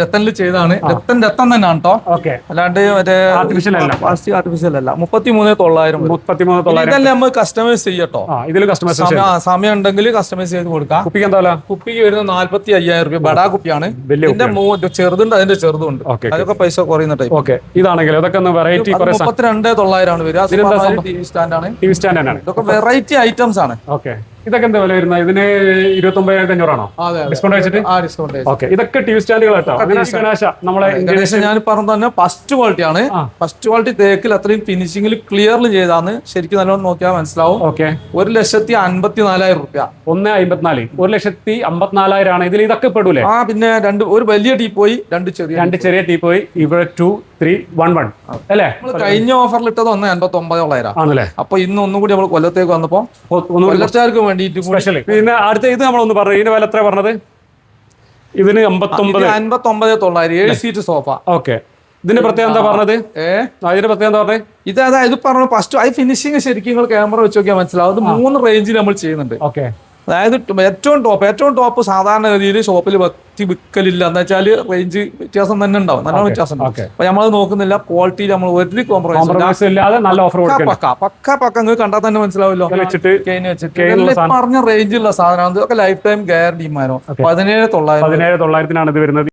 രത്തനിൽ ചെയ്താണ് രത്തൻ രത്തൻ തന്നെയാണ് കേട്ടോ അല്ലാണ്ട് മറ്റേ ആർട്ടിഫിഷ്യൽ അല്ല. പ്ലാസ്റ്റിക് ആർട്ടിഫിഷ്യൽ അല്ല. മുപ്പത്തി മൂന്ന് തൊള്ളായിരം. മുപ്പത്തിമൂന്ന് തൊള്ളായിരം ഇതെല്ലാം നമ്മൾ കസ്റ്റമൈസ് ചെയ്യട്ടോ ഇതിൽ കസ്റ്റമൈസ് സമയം ഉണ്ടെങ്കിൽ കസ്റ്റമൈസ് ചെയ്ത് കൊടുക്കാം. കുപ്പിക്ക് എന്താ കുപ്പിക്ക് വരുന്ന നാല്പത്തി അയ്യായിരം രൂപ ബടാ കുപ്പിയാണ്. ഇതിന്റെ ചെറുതുണ്ട് അതിന്റെ ചെറുതുണ്ട് ഓക്കെ അതൊക്കെ പൈസ കുറയുന്ന ടൈപ്പ് ഓക്കെ. ഇതാണെങ്കിൽ അതൊക്കെ ഒന്ന് വെറൈറ്റി മുപ്പത്തിരണ്ട് തൊള്ളായിരമാണ് വരിക. ഇതിനെന്താ ടി വി സ്റ്റാൻഡാണ്. ടി വി സ്റ്റാൻഡ് തന്നെയാണ് ഇതൊക്കെ വെറൈറ്റി ഐറ്റംസ് ആണ്. ഓക്കെ. ഇതൊക്കെ എന്താ വില വരുന്നത്? ഇതിന് ഇരുപത്തി ഒമ്പതിനായിരത്തി അഞ്ഞൂറാണോ ഡിസ്കൗണ്ട് വെച്ചിട്ട്? ആ ഡിസ്കൗണ്ട് ഓക്കെ ഇതൊക്കെ ടി വി സ്റ്റാൻഡുകൾ കേട്ടോ. ഗണേശ നമ്മളെ ഞാൻ പറഞ്ഞ തന്നെ ഫസ്റ്റ് ക്വാളിറ്റി ആണ്. ഫസ്റ്റ് ക്വാളിറ്റി തേക്കിൽ അത്രയും ഫിനിഷിംഗിൽ ക്ലിയർലി ചെയ്താണ് ശരിക്കും നല്ലോണം നോക്കിയാൽ മനസ്സിലാവും. ഓക്കെ ഒരു ലക്ഷത്തി അൻപത്തി നാലായിരം റുപ്യ. ഒന്ന് അമ്പത്തിനാല്. ഒരു ലക്ഷത്തി അമ്പത്തിനാലായിരം ആണ് ഇതിൽ ഇതൊക്കെ പെടൂലേ? ആ പിന്നെ രണ്ട് ഒരു വലിയ ടീ പോയി രണ്ട് ചെറിയ രണ്ട് ചെറിയ ടീ പോയി. ഇവിടെ ടു ത്രീ വൺ വൺ അല്ലേ? കഴിഞ്ഞ ഓഫറിൽ ഇട്ടത് ഒന്ന് എൺപത്തി ഒമ്പതോളായിരം ആണല്ലേ? അപ്പൊ ഇന്ന് ഒന്നും കൂടി നമ്മൾ കൊല്ലത്തേക്ക് വന്നപ്പോ കൊല്ലത്തേക്ക് വേണ്ടി വേണ്ടിയിട്ട് സ്പെഷ്യൽ പിന്നെ അടുത്ത ഇത് നമ്മളൊന്ന് പറഞ്ഞു ഇതിന് വില എത്ര പറഞ്ഞത്? ഇതിന് അമ്പത്തൊമ്പത് അൻപത്തി ഒമ്പത് തൊള്ളായിരം ഏഴ് സീറ്റ് സോഫ ഓക്കെ. ഇതിന്റെ പ്രത്യേകം എന്താ പറഞ്ഞത്? ഏ? പ്രത്യേകത പ്രത്യേകം എന്താ പറഞ്ഞത്? ഇത് അതായത് പറഞ്ഞു ഫസ്റ്റ് അത് ഫിനിഷിങ് ശരിക്കും നിങ്ങൾ ക്യാമറ വെച്ച് നോക്കിയാൽ മനസ്സിലാവും. അത് മൂന്ന് റേഞ്ചിൽ നമ്മൾ ചെയ്യുന്നുണ്ട്. ഓക്കെ. അതായത് ഏറ്റവും ടോപ്പ് ഏറ്റവും ടോപ്പ് സാധാരണ രീതിയിൽ ഷോപ്പിൽ വത്തി വിൽക്കലില്ല എന്ന് വെച്ചാൽ റേഞ്ച് വ്യത്യാസം തന്നെ ഉണ്ടാവും. നല്ല വ്യത്യാസം. അപ്പൊ നമ്മൾ നോക്കുന്നില്ല ക്വാളിറ്റി നമ്മൾ ഒരു കോംപ്രമൈസ് ഇല്ലാതെ നല്ല ഓഫർ പക്ക പക്ക. പക്ക നിങ്ങൾ കണ്ടാൽ തന്നെ മനസ്സിലാവല്ലോ പറഞ്ഞ റേഞ്ചുള്ള സാധനമാണ് ഇതൊക്കെ ലൈഫ് ടൈം ഗ്യാരണ്ടിമാരോ പതിനേഴ് തൊള്ളായിരം പതിനേഴ് തൊള്ളായിരത്തിനാണ് ഇത് വരുന്നത്.